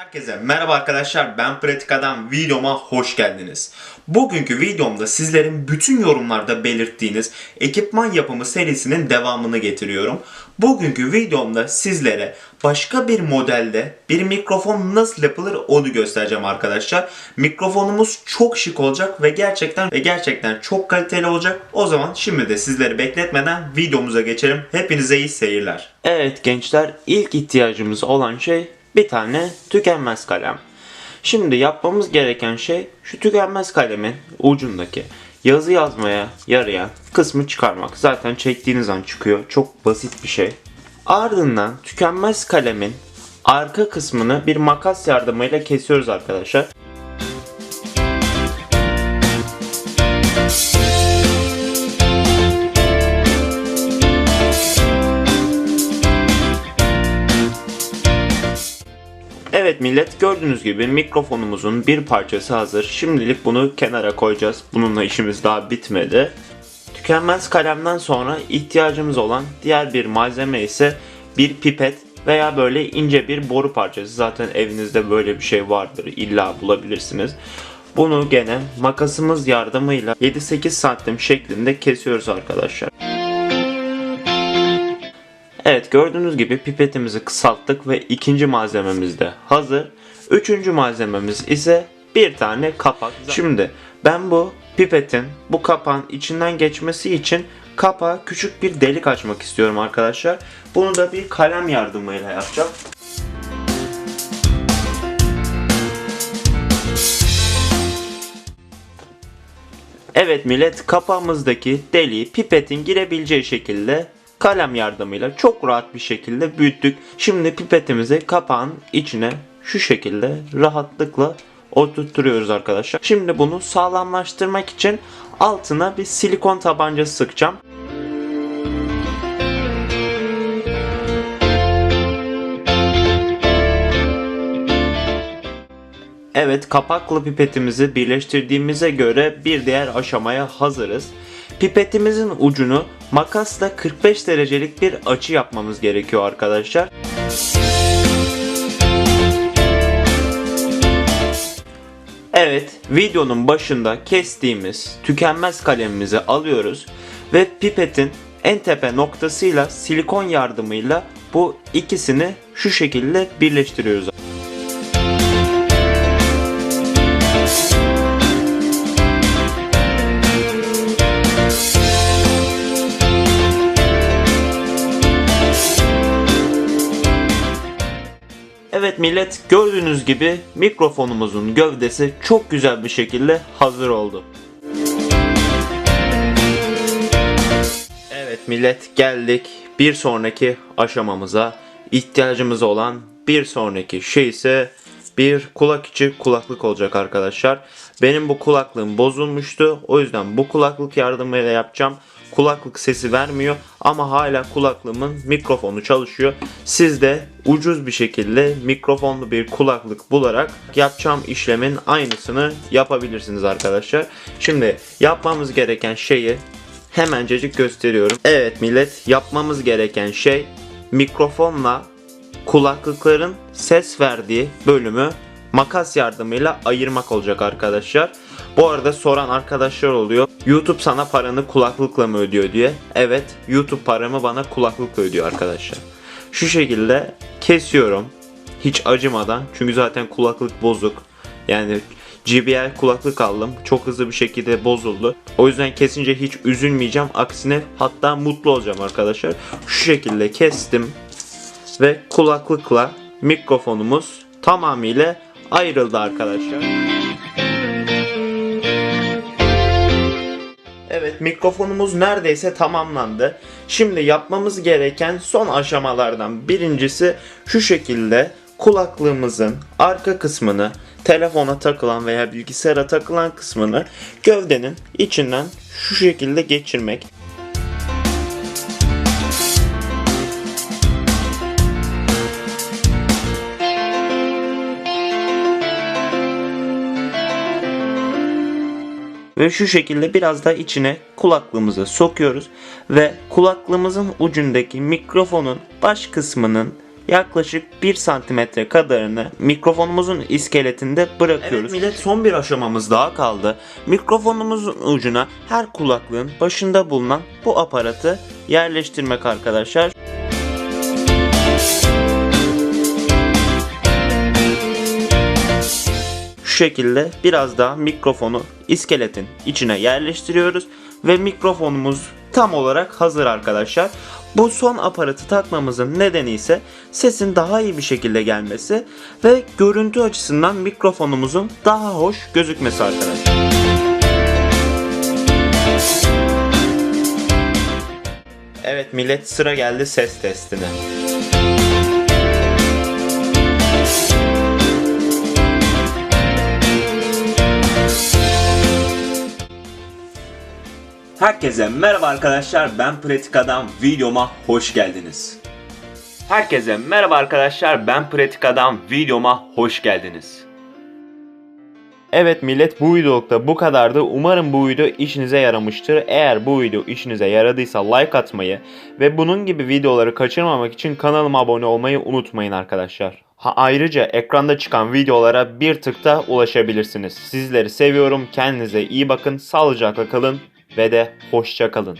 Herkese merhaba arkadaşlar ben Pratik Adam videoma hoş geldiniz. Bugünkü videomda sizlerin bütün yorumlarda belirttiğiniz ekipman yapımı serisinin devamını getiriyorum. Bugünkü videomda sizlere başka bir modelde bir mikrofon nasıl yapılır onu göstereceğim arkadaşlar. Mikrofonumuz çok şık olacak ve gerçekten ve gerçekten çok kaliteli olacak. O zaman şimdi de sizleri bekletmeden videomuza geçelim. Hepinize iyi seyirler. Evet gençler ilk ihtiyacımız olan şey bir tane tükenmez kalem. Şimdi yapmamız gereken şey şu tükenmez kalemin ucundaki yazı yazmaya yarayan kısmı çıkarmak. Zaten çektiğiniz an çıkıyor. Çok basit bir şey. Ardından tükenmez kalemin arka kısmını bir makas yardımıyla kesiyoruz arkadaşlar. Millet gördüğünüz gibi mikrofonumuzun bir parçası hazır. Şimdilik bunu kenara koyacağız. Bununla işimiz daha bitmedi. Tükenmez kalemden sonra ihtiyacımız olan diğer bir malzeme ise bir pipet veya böyle ince bir boru parçası. Zaten evinizde böyle bir şey vardır. İlla bulabilirsiniz. Bunu gene makasımız yardımıyla 7-8 santim şeklinde kesiyoruz arkadaşlar. Evet gördüğünüz gibi pipetimizi kısalttık ve ikinci malzememiz de hazır. Üçüncü malzememiz ise bir tane kapak. Şimdi ben bu pipetin bu kapağın içinden geçmesi için kapağa küçük bir delik açmak istiyorum arkadaşlar. Bunu da bir kalem yardımıyla yapacağım. Evet millet kapağımızdaki deliği pipetin girebileceği şekilde kalem yardımıyla çok rahat bir şekilde büyüttük. Şimdi pipetimizi kapağın içine şu şekilde rahatlıkla oturtturuyoruz arkadaşlar. Şimdi bunu sağlamlaştırmak için altına bir silikon tabancası sıkacağım. Evet kapaklı pipetimizi birleştirdiğimize göre bir diğer aşamaya hazırız. Pipetimizin ucunu makasla 45 derecelik bir açı yapmamız gerekiyor arkadaşlar. Evet, videonun başında kestiğimiz tükenmez kalemimizi alıyoruz ve pipetin en tepe noktasıyla silikon yardımıyla bu ikisini şu şekilde birleştiriyoruz. Evet millet gördüğünüz gibi mikrofonumuzun gövdesi çok güzel bir şekilde hazır oldu. Evet millet geldik bir sonraki aşamamıza ihtiyacımız olan bir sonraki şey ise bir kulak içi kulaklık olacak arkadaşlar. Benim bu kulaklığım bozulmuştu. O yüzden bu kulaklık yardımıyla yapacağım. Kulaklık sesi vermiyor ama hala kulaklığımın mikrofonu çalışıyor. Siz de ucuz bir şekilde mikrofonlu bir kulaklık bularak yapacağım işlemin aynısını yapabilirsiniz arkadaşlar. Şimdi yapmamız gereken şeyi hemencecik gösteriyorum. Evet millet yapmamız gereken şey mikrofonla kulaklıkların ses verdiği bölümü makas yardımıyla ayırmak olacak arkadaşlar. Bu arada soran arkadaşlar oluyor. YouTube sana paranı kulaklıkla mı ödüyor diye. Evet YouTube paramı bana kulaklıkla ödüyor arkadaşlar. Şu şekilde kesiyorum. Hiç acımadan. Çünkü zaten kulaklık bozuk. Yani JBL kulaklık aldım. Çok hızlı bir şekilde bozuldu. O yüzden kesince hiç üzülmeyeceğim. Aksine hatta mutlu olacağım arkadaşlar. Şu şekilde kestim. Ve kulaklıkla mikrofonumuz tamamıyla ayrıldı arkadaşlar. Mikrofonumuz neredeyse tamamlandı. Şimdi yapmamız gereken son aşamalardan birincisi şu şekilde kulaklığımızın arka kısmını telefona takılan veya bilgisayara takılan kısmını gövdenin içinden şu şekilde geçirmek. Ve şu şekilde biraz da içine kulaklığımızı sokuyoruz ve kulaklığımızın ucundaki mikrofonun baş kısmının yaklaşık 1 santimetre kadarını mikrofonumuzun iskeletinde bırakıyoruz. Evet millet son bir aşamamız daha kaldı. Mikrofonumuzun ucuna her kulaklığın başında bulunan bu aparatı yerleştirmek arkadaşlar. Şekilde biraz daha mikrofonu iskeletin içine yerleştiriyoruz ve mikrofonumuz tam olarak hazır arkadaşlar. Bu son aparatı takmamızın nedeni ise sesin daha iyi bir şekilde gelmesi ve görüntü açısından mikrofonumuzun daha hoş gözükmesi arkadaşlar. Evet millet sıra geldi ses testine. Herkese merhaba arkadaşlar ben Pratik Adam videoma hoş geldiniz. Herkese merhaba arkadaşlar ben Pratik Adam videoma hoş geldiniz. Evet millet bu videolukta bu kadardı. Umarım bu video işinize yaramıştır. Eğer bu video işinize yaradıysa like atmayı ve bunun gibi videoları kaçırmamak için kanalıma abone olmayı unutmayın arkadaşlar. Ha, ayrıca ekranda çıkan videolara bir tıkta ulaşabilirsiniz. Sizleri seviyorum. Kendinize iyi bakın. Sağlıcakla kalın ve de hoşça kalın.